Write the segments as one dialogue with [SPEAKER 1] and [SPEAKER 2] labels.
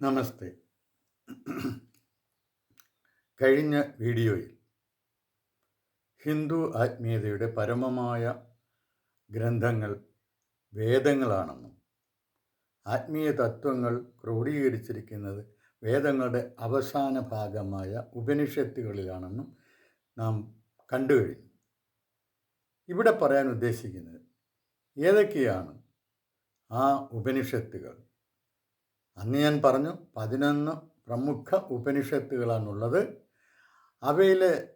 [SPEAKER 1] നമസ്തേ. കഴിഞ്ഞ വീഡിയോയിൽ ഹിന്ദു ആത്മീയതയുടെ പരമമായ ഗ്രന്ഥങ്ങൾ വേദങ്ങളാണെന്നും ആത്മീയ തത്വങ്ങൾ ക്രോഡീകരിച്ചിരിക്കുന്നത് വേദങ്ങളുടെ അവസാന ഭാഗമായ ഉപനിഷത്തുകളിലാണെന്നും നാം കണ്ടു കഴിഞ്ഞു. ഇവിടെ പറയാൻ ഉദ്ദേശിക്കുന്നത് ഏതൊക്കെയാണ് ആ ഉപനിഷത്തുകൾ? അന്ന് ഞാൻ പറഞ്ഞു പതിനൊന്ന് പ്രമുഖ ഉപനിഷത്തുകളാണുള്ളത്. അവയിലെ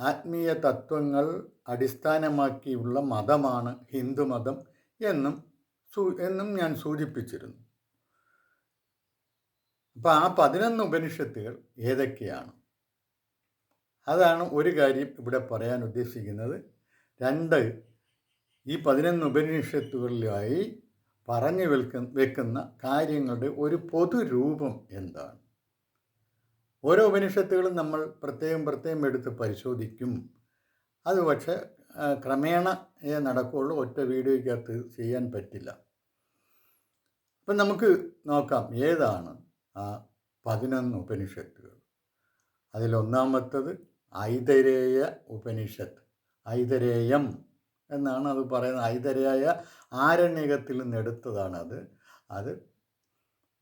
[SPEAKER 1] ആത്മീയ തത്വങ്ങൾ അടിസ്ഥാനമാക്കിയുള്ള മതമാണ് ഹിന്ദുമതം എന്നും സൂ എന്നും ഞാൻ സൂചിപ്പിച്ചിരുന്നു. അപ്പോൾ ആ പതിനൊന്ന് ഉപനിഷത്തുകൾ ഏതൊക്കെയാണ്? അതാണ് ഒരു കാര്യം ഇവിടെ പറയാൻ ഉദ്ദേശിക്കുന്നത്. രണ്ട് ഈ പതിനൊന്ന് ഉപനിഷത്തുകളിലായി പറഞ്ഞു വെൽക്ക വെക്കുന്ന കാര്യങ്ങളുടെ ഒരു പൊതുരൂപം എന്താണ്? ഓരോ ഉപനിഷത്തുകളും നമ്മൾ പ്രത്യേകം പ്രത്യേകം എടുത്ത് പരിശോധിക്കും. അത് പക്ഷേ ക്രമേണ നടക്കുകയുള്ളൂ ഒറ്റ വീഡിയോയ്ക്കകത്ത് ചെയ്യാൻ പറ്റില്ല. അപ്പം നമുക്ക് നോക്കാം ഏതാണ് ആ പതിനൊന്ന് ഉപനിഷത്തുകൾ? അതിലൊന്നാമത്തത് ഐതരേയ ഉപനിഷത്ത്. ഐതരേയം. എന്നാണ് അത് പറയുന്നത്. ഐതരയായ ആരണ്യകത്തിൽ നിന്ന് എടുത്തതാണ് അത്. അത്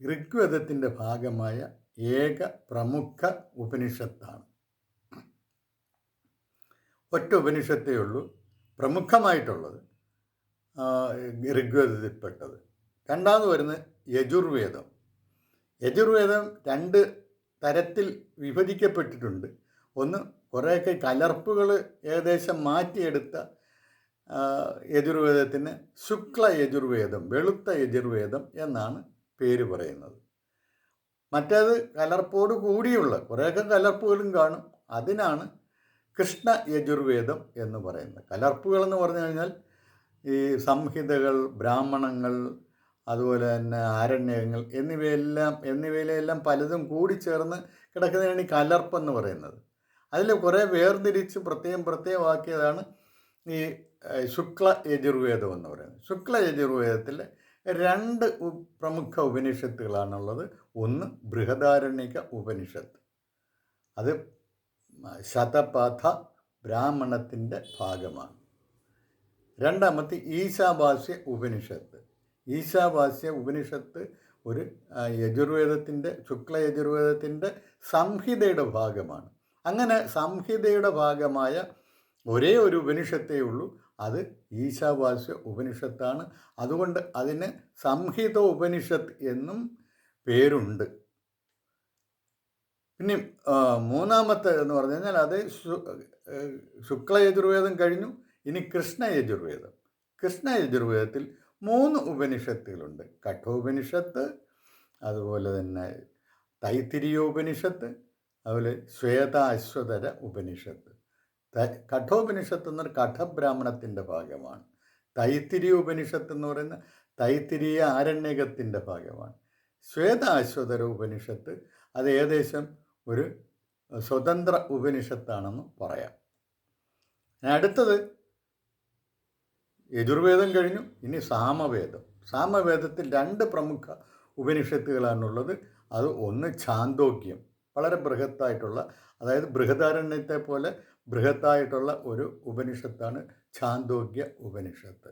[SPEAKER 1] ഋഗ്വേദത്തിന്റെ ഭാഗമായ ഏക പ്രമുഖ ഉപനിഷത്താണ്. ഒറ്റ ഉപനിഷത്തേ ഉള്ളൂ പ്രമുഖമായിട്ടുള്ളത് ഋഗ്വേദത്തിൽപ്പെട്ടത്. രണ്ടാമത് വരുന്നത് യജുർവേദം. യജുർവേദം രണ്ട് തരത്തിൽ വിഭജിക്കപ്പെട്ടിട്ടുണ്ട്. ഒന്ന് കുറേയൊക്കെ കലർപ്പുകൾ ഏകദേശം മാറ്റിയെടുത്ത യജുർവേദത്തിന് ശുക്ല യജുർവേദം വെളുത്ത യജുർവേദം എന്നാണ് പേര് പറയുന്നത്. മറ്റേത് കലർപ്പോട് കൂടിയുള്ള കുറേയൊക്കെ കലർപ്പുകളും കാണും. അതിനാണ് കൃഷ്ണ യജുർവേദം എന്ന് പറയുന്നത്. കലർപ്പുകൾ എന്ന് പറഞ്ഞു കഴിഞ്ഞാൽ ഈ സംഹിതകൾ ബ്രാഹ്മണങ്ങൾ അതുപോലെ തന്നെ ആരണ്യങ്ങൾ എന്നിവയെല്ലാം എന്നിവയിലെല്ലാം പലതും കൂടി ചേർന്ന് കിടക്കുന്നതിനാണ് ഈ കലർപ്പെന്ന് പറയുന്നത്. അതിൽ കുറേ വേർതിരിച്ച് പ്രത്യേകം പ്രത്യേകമാക്കിയതാണ് ഈ ശുക്ല യജുർവേദം എന്ന് പറയുന്നത്. ശുക്ല യജുർവേദത്തിൽ രണ്ട് പ്രമുഖ ഉപനിഷത്തുകളാണുള്ളത്. ഒന്ന് ബൃഹദാരണ്യക ഉപനിഷത്ത്. അത് ശതപഥ ബ്രാഹ്മണത്തിന്റെ ഭാഗമാണ്. രണ്ടാമത്തെ ഈശാഭാസ്യ ഉപനിഷത്ത്. ഈശാഭാസ്യ ഉപനിഷത്ത് ഒരു യജുർവേദത്തിന്റെ ശുക്ല യജുർവേദത്തിന്റെ സംഹിതയുടെ ഭാഗമാണ്. അങ്ങനെ സംഹിതയുടെ ഭാഗമായ ഒരേ ഒരു ഉപനിഷത്തേ ഉള്ളൂ. അത് ഈശാവാസ്യ ഉപനിഷത്താണ്. അതുകൊണ്ട് അതിന് സംഹിത ഉപനിഷത്ത് എന്നും പേരുണ്ട്. പിന്നെ മൂന്നാമത്തെ എന്ന് പറഞ്ഞു കഴിഞ്ഞാൽ അത് ശുക്ല യജുർവേദം കഴിഞ്ഞു. ഇനി കൃഷ്ണ യജുർവേദം. കൃഷ്ണ യജുർവേദത്തിൽ മൂന്ന് ഉപനിഷത്തുകളുണ്ട്. കഠോപനിഷത്ത് അതുപോലെ തന്നെ തൈത്തിരിയോപനിഷത്ത് അതുപോലെ ശ്വേത അശ്വതര ഉപനിഷത്ത്. കഠോപനിഷത്ത് എന്നൊരു കഠബ്രാഹ്മണത്തിന്റെ ഭാഗമാണ്. തൈത്തിരി ഉപനിഷത്ത് എന്ന് പറയുന്ന തൈത്തിരിയ ആരണ്യകത്തിന്റെ ഭാഗമാണ്. ശ്വേതാശ്വതര ഉപനിഷത്ത് അത് ഏകദേശം ഒരു സ്വതന്ത്ര ഉപനിഷത്താണെന്ന് പറയാം. അടുത്തത് യജുർവേദം കഴിഞ്ഞു ഇനി സാമവേദം. സാമവേദത്തിൽ രണ്ട് പ്രമുഖ ഉപനിഷത്തുകളാണുള്ളത്. അത് ഒന്ന് ഛാന്തോക്യം വളരെ ബൃഹത്തായിട്ടുള്ള അതായത് ബൃഹദാരണ്യത്തെ പോലെ ബൃഹത്തായിട്ടുള്ള ഒരു ഉപനിഷത്താണ് ഛാന്തോഗ്യ ഉപനിഷത്ത്.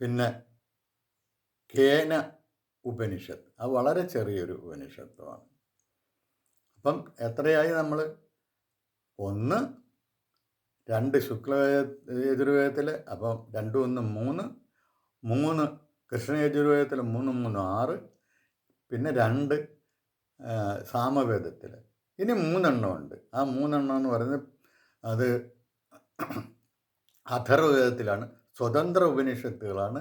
[SPEAKER 1] പിന്നെ കേന ഉപനിഷത്ത്. അത് വളരെ ചെറിയൊരു ഉപനിഷത്വമാണ് അപ്പം എത്രയായി നമ്മൾ ഒന്ന് രണ്ട് ശുക്ല യജുർവേദത്തിൽ അപ്പം രണ്ട് ഒന്ന് മൂന്ന് മൂന്ന് കൃഷ്ണ യജുർവേദത്തിൽ മൂന്ന് മൂന്ന് ആറ് പിന്നെ രണ്ട് സാമവേദത്തിൽ. ഇനി മൂന്നെണ്ണമുണ്ട് ആ മൂന്നെണ്ണം എന്ന് പറയുന്നത് അത് അധർവേദത്തിലാണ് സ്വതന്ത്ര ഉപനിഷത്തുകളാണ്.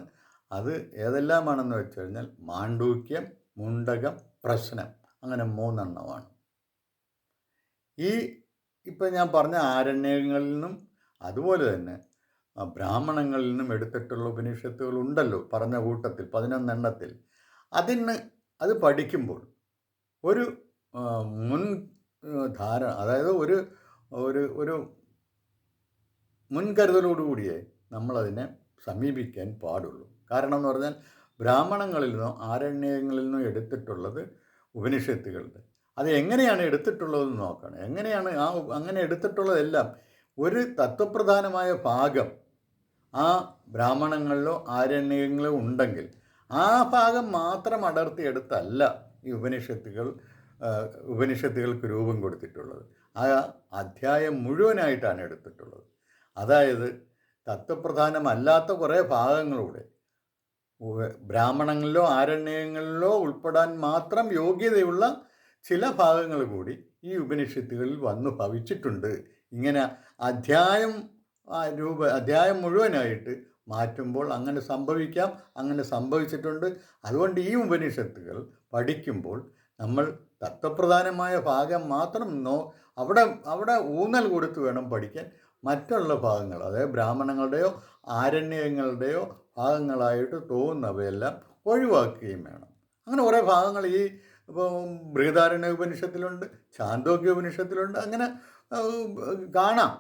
[SPEAKER 1] അത് ഏതെല്ലാമാണെന്ന് വെച്ച് കഴിഞ്ഞാൽ മാണ്ഡൂക്യം മുണ്ടകം പ്രശ്നം അങ്ങനെ മൂന്നെണ്ണമാണ്. ഈ ഇപ്പം ഞാൻ പറഞ്ഞ ആരണ്യങ്ങളിൽ നിന്നും അതുപോലെ തന്നെ ബ്രാഹ്മണങ്ങളിൽ നിന്നും എടുത്തിട്ടുള്ള ഉപനിഷത്തുകൾ ഉണ്ടല്ലോ പറഞ്ഞ കൂട്ടത്തിൽ പതിനൊന്നെണ്ണത്തിൽ. അതിന് അത് പഠിക്കുമ്പോൾ ഒരു മുൻ ധാരണ അതായത് ഒരു ഒരു ഒരു മുൻകരുതലോടുകൂടിയേ നമ്മളതിനെ സമീപിക്കാൻ പാടുള്ളൂ. കാരണം എന്ന് പറഞ്ഞാൽ ബ്രാഹ്മണങ്ങളിൽ നിന്നോ ആരണ്യങ്ങളിൽ നിന്നോ എടുത്തിട്ടുള്ളത് ഉപനിഷത്തുകളുടെ. അത് എങ്ങനെയാണ് എടുത്തിട്ടുള്ളതെന്ന് നോക്കണം. എങ്ങനെയാണ് ആ അങ്ങനെ എടുത്തിട്ടുള്ളതെല്ലാം ഒരു തത്വപ്രധാനമായ ഭാഗം ആ ബ്രാഹ്മണങ്ങളിലോ ആരണ്യങ്ങളിലോ ഉണ്ടെങ്കിൽ ആ ഭാഗം മാത്രം അടർത്തിയെടുത്തല്ല ഈ ഉപനിഷത്തുകൾ ഉപനിഷത്തുകൾക്ക് രൂപം കൊടുത്തിട്ടുള്ളത്. ആ അധ്യായം മുഴുവനായിട്ടാണ് എടുത്തിട്ടുള്ളത്. അതായത് തത്വപ്രധാനമല്ലാത്ത കുറേ ഭാഗങ്ങളൂടെ. ബ്രാഹ്മണങ്ങളിലോ ആരണ്യങ്ങളിലോ ഉൾപ്പെടാൻ മാത്രം യോഗ്യതയുള്ള ചില ഭാഗങ്ങൾ കൂടി ഈ ഉപനിഷത്തുകളിൽ വന്നു ഭവിച്ചിട്ടുണ്ട്. ഇങ്ങനെ അധ്യായം രൂപ അധ്യായം മുഴുവനായിട്ട് മാറ്റുമ്പോൾ അങ്ങനെ സംഭവിക്കാം അങ്ങനെ സംഭവിച്ചിട്ടുണ്ട്. അതുകൊണ്ട് ഈ ഉപനിഷത്തുകൾ പഠിക്കുമ്പോൾ നമ്മൾ തത്വപ്രധാനമായ ഭാഗം മാത്രം നോ അവിടെ അവിടെ ഊന്നൽ കൊടുത്ത് വേണം പഠിക്കാൻ മറ്റുള്ള ഭാഗങ്ങൾ അതായത് ബ്രാഹ്മണങ്ങളുടെയോ ആരണ്യങ്ങളുടെയോ ഭാഗങ്ങളായിട്ട് തോന്നുന്നവയെല്ലാം ഒഴിവാക്കുകയും വേണം. അങ്ങനെ കുറേ ഭാഗങ്ങൾ ഈ ഇപ്പം ബൃഹദാരണ്യ ഉപനിഷത്തിലുണ്ട് ചാന്തോക്യ ഉപനിഷത്തിലുണ്ട് അങ്ങനെ കാണാം.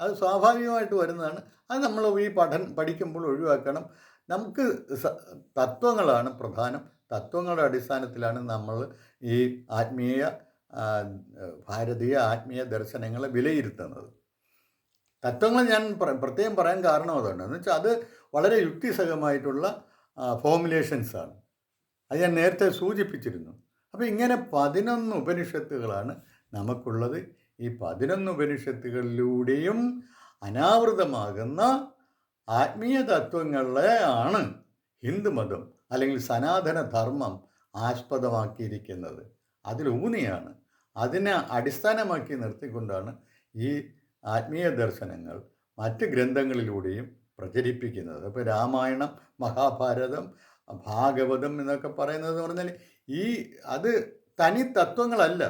[SPEAKER 1] അത് സ്വാഭാവികമായിട്ട് വരുന്നതാണ്. അത് നമ്മൾ ഈ പഠൻ പഠിക്കുമ്പോൾ ഒഴിവാക്കണം. നമുക്ക് തത്വങ്ങളാണ് പ്രധാനം. തത്വങ്ങളുടെ അടിസ്ഥാനത്തിലാണ് നമ്മൾ ഈ ആത്മീയ ഭാരതീയ ആത്മീയ ദർശനങ്ങളെ വിലയിരുത്തുന്നത്. തത്വങ്ങൾ ഞാൻ പ്ര- പ്രത്യേകം പറയാൻ കാരണം അതുകൊണ്ട് എന്ന് വെച്ചാൽ അത് വളരെ യുക്തിസഹമായിട്ടുള്ള ഫോമുലേഷൻസാണ് അത് ഞാൻ നേരത്തെ സൂചിപ്പിച്ചിരുന്നു. അപ്പോൾ ഇങ്ങനെ പതിനൊന്ന് ഉപനിഷത്തുകളാണ് നമുക്കുള്ളത്. ഈ പതിനൊന്ന് ഉപനിഷത്തുകളിലൂടെയും അനാവൃതമാകുന്ന ആത്മീയ തത്വങ്ങളെ ആണ് ഹിന്ദുമതം അല്ലെങ്കിൽ സനാതന ധർമ്മം ആസ്പദമാക്കിയിരിക്കുന്നത്. അതിലൂന്നിയാണ് അതിനെ അടിസ്ഥാനമാക്കി നിർത്തിക്കൊണ്ടാണ് ഈ ആത്മീയ ദർശനങ്ങൾ മറ്റ് ഗ്രന്ഥങ്ങളിലൂടെയും പ്രചരിപ്പിക്കുന്നത്. ഇപ്പോൾ രാമായണം മഹാഭാരതം ഭാഗവതം എന്നൊക്കെ പറയുന്നത് പറഞ്ഞാൽ ഈ അത് തനി തത്വങ്ങളല്ല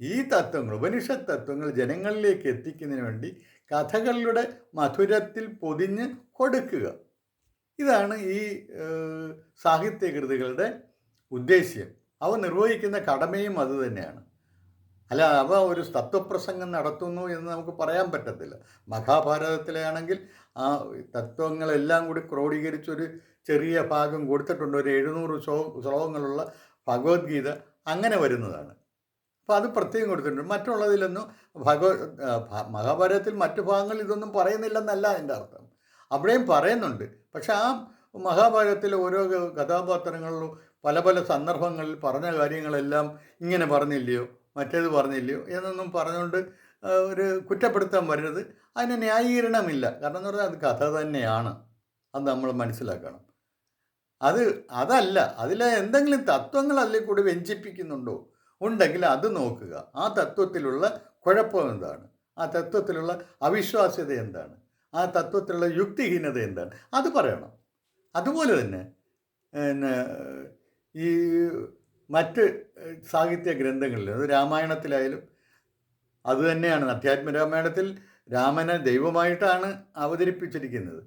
[SPEAKER 1] ഈ തത്വങ്ങൾ ഉപനിഷത്ത് തത്വങ്ങൾ ജനങ്ങളിലേക്ക് എത്തിക്കുന്നതിന് വേണ്ടി കഥകളുടെ മധുരത്തിൽ പൊതിഞ്ഞ് കൊടുക്കുക. ഇതാണ് ഈ സാഹിത്യകൃതികളുടെ ഉദ്ദേശ്യം. അവ നിർവഹിക്കുന്ന കടമയും അതുതന്നെയാണ് അല്ല അവ ഒരു തത്വപ്രസംഗം നടത്തുന്നു എന്ന് നമുക്ക് പറയാൻ പറ്റത്തില്ല. മഹാഭാരതത്തിലാണെങ്കിൽ ആ തത്വങ്ങളെല്ലാം കൂടി ക്രോഡീകരിച്ചൊരു ചെറിയ ഭാഗം കൊടുത്തിട്ടുണ്ട്. ഒരു എഴുന്നൂറ് ശ്ലോ ശ്ലോകങ്ങളുള്ള ഭഗവത്ഗീത അങ്ങനെ വരുന്നതാണ്. അപ്പോൾ അത് പ്രത്യേകം കൊടുത്തിട്ടുണ്ട്. മറ്റുള്ളതിലൊന്നും ഭഗവത് മഹാഭാരതത്തിൽ മറ്റു ഭാഗങ്ങൾ ഇതൊന്നും പറയുന്നില്ലെന്നല്ല എന്റെ അർത്ഥം. അവിടെയും പറയുന്നുണ്ട്. പക്ഷേ ആ മഹാഭാരതത്തിലെ ഓരോ കഥാപാത്രങ്ങളിലും പല പല സന്ദർഭങ്ങളിൽ പറഞ്ഞ കാര്യങ്ങളെല്ലാം ഇങ്ങനെ പറഞ്ഞില്ലയോ മറ്റേത് പറഞ്ഞില്ലയോ എന്നൊന്നും പറഞ്ഞുകൊണ്ട് ഒരു കുറ്റപ്പെടുത്താൻ വരരുത് അതിന് ന്യായീകരണമില്ല. കാരണം എന്ന് പറഞ്ഞാൽ അത് കഥ തന്നെയാണ്. അത് നമ്മൾ മനസ്സിലാക്കണം. അത് അതല്ല അതിലെ എന്തെങ്കിലും തത്വങ്ങൾ അതിൽ കൂടി വ്യഞ്ചിപ്പിക്കുന്നുണ്ടോ ഉണ്ടെങ്കിൽ അത് നോക്കുക. ആ തത്വത്തിലുള്ള കുഴപ്പം എന്താണ്? ആ തത്വത്തിലുള്ള അവിശ്വാസ്യത എന്താണ്? ആ തത്വത്തിലുള്ള യുക്തിഹീനത എന്താണ്? അത് പറയണം. അതുപോലെ തന്നെ പിന്നെ ഈ മറ്റ് സാഹിത്യ ഗ്രന്ഥങ്ങളിൽ അത് രാമായണത്തിലായാലും അതുതന്നെയാണ് അധ്യാത്മ രാമായണത്തിൽ രാമനെ ദൈവമായിട്ടാണ് അവതരിപ്പിച്ചിരിക്കുന്നത്.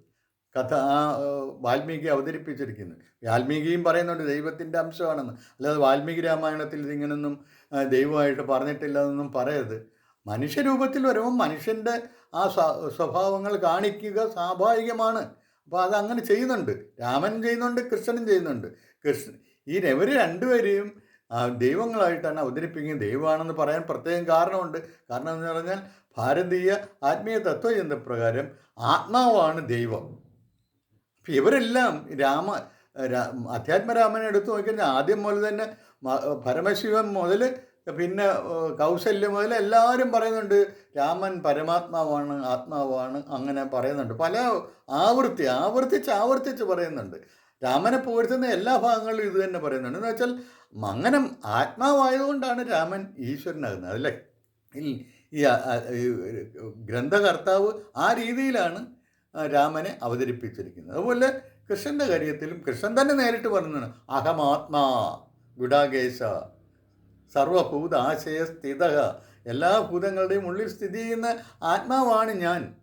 [SPEAKER 1] കഥ ആ വാൽമീകി അവതരിപ്പിച്ചിരിക്കുന്നത് വാൽമീകിയും പറയുന്നുണ്ട് ദൈവത്തിന്റെ അംശമാണെന്ന്. അല്ലാതെ വാൽമീകി രാമായണത്തിൽ ഇതിങ്ങനൊന്നും ദൈവമായിട്ട് പറഞ്ഞിട്ടില്ല എന്നൊന്നും പറയരുത്. മനുഷ്യരൂപത്തിൽ വരുമ്പോൾ മനുഷ്യന്റെ ആ സ്വഭാവങ്ങൾ കാണിക്കുക സ്വാഭാവികമാണ്. അപ്പോൾ അത് അങ്ങനെ ചെയ്യുന്നുണ്ട്. രാമൻ ചെയ്യുന്നുണ്ട് കൃഷ്ണനും ചെയ്യുന്നുണ്ട്. കൃഷ്ണൻ ഈ ഇവർ രണ്ടുപേരെയും ദൈവങ്ങളായിട്ടാണ് അവതരിപ്പിക്കുന്നത്. ദൈവമാണെന്ന് പറയാൻ പ്രത്യേകം കാരണമുണ്ട്. കാരണം എന്ന് പറഞ്ഞാൽ ഭാരതീയ ആത്മീയ തത്വചിന്തപ്രകാരം ആത്മാവാണ് ദൈവം. അപ്പം ഇവരെല്ലാം രാമ അധ്യാത്മരാമനെ എടുത്തു നോക്കിക്കഴിഞ്ഞാൽ ആദ്യം മുതൽ തന്നെ പരമശിവൻ മുതൽ പിന്നെ കൗശല്യം മുതൽ എല്ലാവരും പറയുന്നുണ്ട് രാമൻ പരമാത്മാവാണ് ആത്മാവാണ് അങ്ങനെ പറയുന്നുണ്ട്. പല ആവർത്തി ആവർത്തിച്ച് ആവർത്തിച്ച് പറയുന്നുണ്ട്. രാമനെ പുകഴ്ത്തുന്ന എല്ലാ ഭാഗങ്ങളിലും ഇത് തന്നെ പറയുന്നുണ്ട്. എന്ന് വെച്ചാൽ മങ്ങനം ആത്മാവായതുകൊണ്ടാണ് രാമൻ ഈശ്വരനാകുന്നത് അതല്ലേ ഈ- ഗ്രന്ഥകർത്താവ് ആ രീതിയിലാണ് രാമനെ അവതരിപ്പിച്ചിരിക്കുന്നത്. അതുപോലെ കൃഷ്ണന്റെ കാര്യത്തിലും കൃഷ്ണൻ തന്നെ നേരിട്ട് പറഞ്ഞാണ് അഹമാത്മാ ഗുഡാകേശ സർവഭൂത ആശയ സ്ഥിത എല്ലാ ഭൂതങ്ങളുടെയും ഉള്ളിൽ സ്ഥിതി ചെയ്യുന്ന ആത്മാവാണ് ഞാൻ.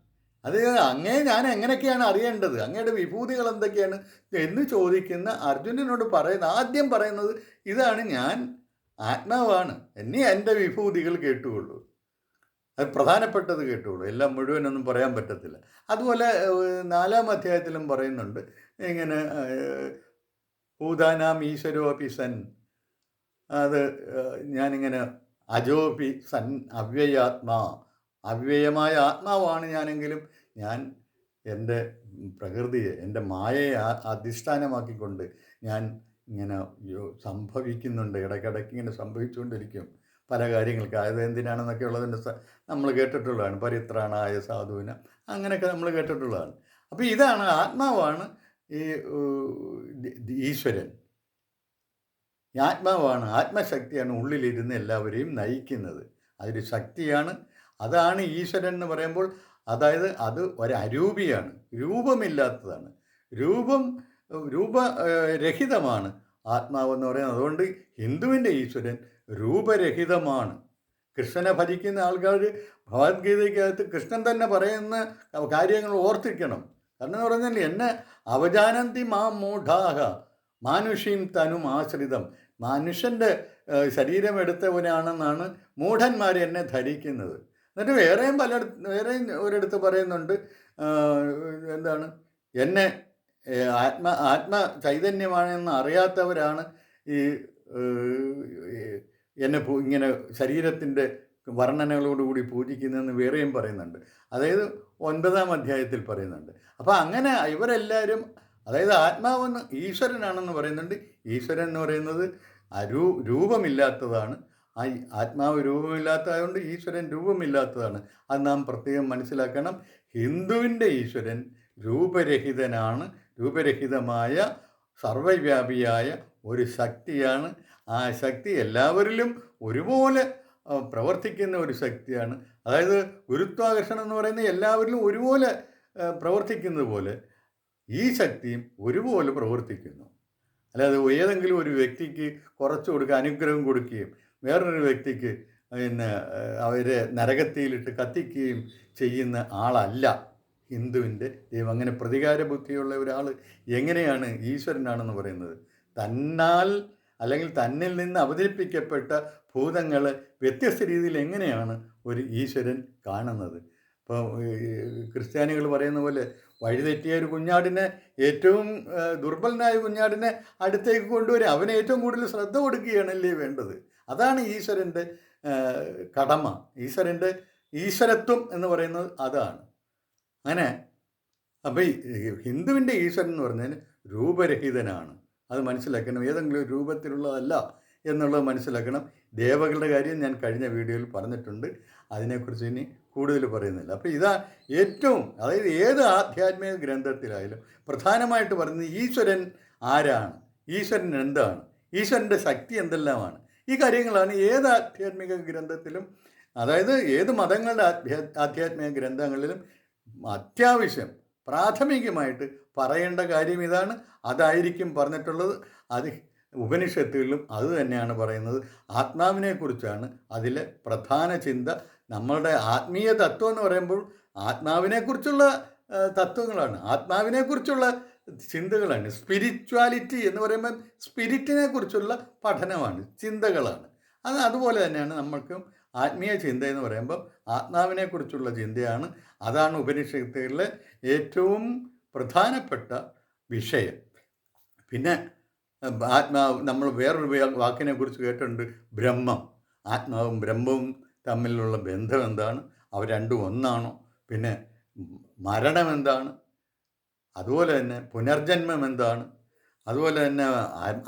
[SPEAKER 1] അത് അങ്ങേ ഞാൻ എങ്ങനെയൊക്കെയാണ് അറിയേണ്ടത്? അങ്ങയുടെ വിഭൂതികൾ എന്തൊക്കെയാണ്? എന്ന് ചോദിക്കുന്ന അർജുനനോട് പറയുന്ന ആദ്യം പറയുന്നത് ഇതാണ് ഞാൻ ആത്മാവാണ്. എന്നെ എന്റെ വിഭൂതികൾ കേട്ടുകൊള്ളൂ. അത് പ്രധാനപ്പെട്ടത് കേട്ടുള്ളൂ എല്ലാം മുഴുവനൊന്നും പറയാൻ പറ്റത്തില്ല. അതുപോലെ നാലാം അധ്യായത്തിലും പറയുന്നുണ്ട് ഇങ്ങനെ ഭൂതാനാം ഈശ്വരോപി സൻ. അത് ഞാനിങ്ങനെ അജോപി സൻ അവ്യയാത്മാ. അവ്യയമായ ആത്മാവാണ് ഞാനെങ്കിലും ഞാൻ എന്റെ പ്രകൃതിയെ എന്റെ മായയെ അധിഷ്ഠാനമാക്കിക്കൊണ്ട് ഞാൻ ഇങ്ങനെ സംഭവിക്കുന്നുണ്ട്. ഇടയ്ക്കിടയ്ക്ക് ഇങ്ങനെ സംഭവിച്ചുകൊണ്ടിരിക്കും പല കാര്യങ്ങൾക്ക്. അത് എന്തിനാണെന്നൊക്കെ ഉള്ളതിന്റെ നമ്മൾ കേട്ടിട്ടുള്ളതാണ്. പരിത്രാണായ സാധുവിന അങ്ങനെയൊക്കെ നമ്മൾ കേട്ടിട്ടുള്ളതാണ്. അപ്പോൾ ഇതാണ് ആത്മാവാണ് ഈ ഈശ്വരൻ. ആത്മാവാണ് ആത്മശക്തിയാണ് ഉള്ളിലിരുന്ന് എല്ലാവരെയും നയിക്കുന്നത്. അതൊരു ശക്തിയാണ്. അതാണ് ഈശ്വരൻ എന്ന് പറയുമ്പോൾ അതായത് അത് ഒരു അരൂപിയാണ് രൂപമില്ലാത്തതാണ്. രൂപം രൂപരഹിതമാണ് രഹിതമാണ്. ആത്മാവെന്ന് പറയുന്നത് അതുകൊണ്ട് ഹിന്ദുവിന്റെ ഈശ്വരൻ രൂപരഹിതമാണ്. കൃഷ്ണനെ ഭജിക്കുന്ന ആൾക്കാർ ഭഗവത്ഗീതയ്ക്കകത്ത് കൃഷ്ണൻ തന്നെ പറയുന്ന കാര്യങ്ങൾ ഓർത്തിരിക്കണം. കാരണം എന്ന് പറഞ്ഞാൽ എന്നെ അവജാനന്തി മാ മൂഢാഹ മാനുഷീം തനും ആശ്രിതം. മനുഷ്യന്റെ ശരീരം എടുത്തവനാണെന്നാണ് മൂഢന്മാർ എന്നെ ധരിക്കുന്നത്. എന്നിട്ട് വേറെയും പലയിടത്ത് വേറെയും ഒരിടത്ത് പറയുന്നുണ്ട് എന്താണ് എന്നെ ആത്മ ആത്മ ചൈതന്യമാണെന്ന് അറിയാത്തവരാണ് ഈ എന്നെ ഇങ്ങനെ ശരീരത്തിന്റെ വർണനകളോടുകൂടി പൂജിക്കുന്നതെന്ന് വേറെയും പറയുന്നുണ്ട്. അതായത് ഒൻപതാം അധ്യായത്തിൽ പറയുന്നുണ്ട്. അപ്പോൾ അങ്ങനെ ഇവരെല്ലാവരും അതായത് ആത്മാവെന്ന് ഈശ്വരനാണെന്ന് പറയുന്നുണ്ട്. ഈശ്വരൻ എന്ന് പറയുന്നത് അരൂ രൂപമില്ലാത്തതാണ്. ആ ആത്മാവ് രൂപമില്ലാത്തതുകൊണ്ട് ഈശ്വരൻ രൂപമില്ലാത്തതാണ്. അത് നാം പ്രത്യേകം മനസ്സിലാക്കണം. ഹിന്ദുവിന്റെ ഈശ്വരൻ രൂപരഹിതനാണ്. രൂപരഹിതമായ സർവവ്യാപിയായ ഒരു ശക്തിയാണ്. ആ ശക്തി എല്ലാവരിലും ഒരുപോലെ പ്രവർത്തിക്കുന്ന ഒരു ശക്തിയാണ്. അതായത് ഗുരുത്വാകർഷണം എന്ന് പറയുന്നത് എല്ലാവരിലും ഒരുപോലെ പ്രവർത്തിക്കുന്നത് പോലെ ഈ ശക്തിയും ഒരുപോലെ പ്രവർത്തിക്കുന്നു. അല്ലാതെ ഏതെങ്കിലും ഒരു വ്യക്തിക്ക് കുറച്ചു കൊടുക്കുക അനുഗ്രഹം കൊടുക്കുകയും വേറൊരു വ്യക്തിക്ക് പിന്നെ അവരെ നരകത്തിയിലിട്ട് കത്തിക്കുകയും ചെയ്യുന്ന ആളല്ല ഹിന്ദുവിന്റെ ദൈവം. അങ്ങനെ പ്രതികാര ബുദ്ധിയുള്ള ഒരാൾ എങ്ങനെയാണ് ഈശ്വരനാണെന്ന് പറയുന്നത്? തന്നാൽ അല്ലെങ്കിൽ തന്നിൽ നിന്ന് അവതരിപ്പിക്കപ്പെട്ട ഭൂതങ്ങൾ വ്യത്യസ്ത രീതിയിൽ എങ്ങനെയാണ് ഒരു ഈശ്വരൻ കാണുന്നത്? ഇപ്പോൾ ക്രിസ്ത്യാനികൾ പറയുന്ന പോലെ വഴിതെറ്റിയ ഒരു കുഞ്ഞാടിനെ ഏറ്റവും ദുർബലനായ കുഞ്ഞാടിനെ അടുത്തേക്ക് കൊണ്ടുവരിക അവന് ഏറ്റവും കൂടുതൽ ശ്രദ്ധ കൊടുക്കുകയാണല്ലേ വേണ്ടത്? അതാണ് ഈശ്വരന്റെ കടമ. ഈശ്വരന്റെ ഈശ്വരത്വം എന്ന് പറയുന്നത് അതാണ്. അങ്ങനെ അപ്പോൾ ഹിന്ദുവിന്റെ ഈശ്വരൻ എന്ന് പറഞ്ഞാൽ രൂപരഹിതനാണ്. അത് മനസ്സിലാക്കണം. ഏതെങ്കിലും രൂപത്തിലുള്ളതല്ല എന്നുള്ളത് മനസ്സിലാക്കണം. ദേവകളുടെ കാര്യം ഞാൻ കഴിഞ്ഞ വീഡിയോയിൽ പറഞ്ഞിട്ടുണ്ട്. അതിനെക്കുറിച്ച് ഇനി കൂടുതൽ പറയുന്നില്ല. അപ്പോൾ ഇതാ ഏറ്റവും അതായത് ഏത് ആധ്യാത്മിക ഗ്രന്ഥത്തിലായാലും പ്രധാനമായിട്ട് പറയുന്നത് ഈശ്വരൻ ആരാണ്? ഈശ്വരൻ എന്താണ്? ഈശ്വരന്റെ ശക്തി എന്തെല്ലാമാണ്? ഈ കാര്യങ്ങളാണ് ഏത് ആധ്യാത്മിക ഗ്രന്ഥത്തിലും അതായത് ഏത് മതങ്ങളുടെ ആധ്യാ ആധ്യാത്മിക ഗ്രന്ഥങ്ങളിലും അത്യാവശ്യം പ്രാഥമികമായിട്ട് പറയേണ്ട കാര്യം ഇതാണ്. അതായിരിക്കും പറഞ്ഞിട്ടുള്ളത്. അത് ഉപനിഷത്തുകളിലും അത് തന്നെയാണ് പറയുന്നത്. ആത്മാവിനെക്കുറിച്ചാണ് അതിലെ പ്രധാന ചിന്ത. നമ്മളുടെ ആത്മീയ തത്വം എന്ന് പറയുമ്പോൾ ആത്മാവിനെക്കുറിച്ചുള്ള തത്വങ്ങളാണ്. ആത്മാവിനെക്കുറിച്ചുള്ള ചിന്തകളാണ്. സ്പിരിച്വാലിറ്റി എന്ന് പറയുമ്പോൾ സ്പിരിറ്റിനെ കുറിച്ചുള്ള പഠനമാണ് ചിന്തകളാണ്. അത് അതുപോലെ തന്നെയാണ് നമ്മൾക്കും ആത്മീയ ചിന്ത എന്ന് പറയുമ്പോൾ ആത്മാവിനെക്കുറിച്ചുള്ള ചിന്തയാണ്. അതാണ് ഉപനിഷത്തുകളിലെ ഏറ്റവും പ്രധാനപ്പെട്ട വിഷയം. പിന്നെ ആത്മാവ് നമ്മൾ വേറൊരു വാക്കിനെ കുറിച്ച് കേട്ടിട്ടുണ്ട് ബ്രഹ്മം. ആത്മാവും ബ്രഹ്മവും തമ്മിലുള്ള ബന്ധം എന്താണ്? അവ രണ്ടും ഒന്നാണോ? പിന്നെ മരണം എന്താണ്? അതുപോലെ തന്നെ പുനർജന്മം എന്താണ്? അതുപോലെ തന്നെ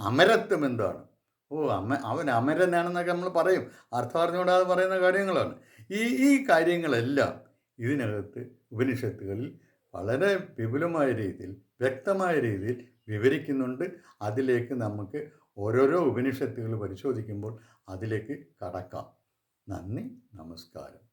[SPEAKER 1] അമരത്വം എന്താണ്? ഓ അമ അവൻ അമരനാണെന്നൊക്കെ നമ്മൾ പറയും. അർത്ഥം അറിഞ്ഞുകൂടാതെ പറയുന്ന കാര്യങ്ങളാണ്. ഈ ഈ കാര്യങ്ങളെല്ലാം ഇതിനകത്ത് ഉപനിഷത്തുകളിൽ വളരെ വിപുലമായ രീതിയിൽ വ്യക്തമായ രീതിയിൽ വിവരിക്കുന്നുണ്ട്. അതിലേക്ക് നമുക്ക് ഓരോരോ ഉപനിഷത്തുകൾ പരിശോധിക്കുമ്പോൾ അതിലേക്ക് കടക്കാം. നന്ദി നമസ്കാരം.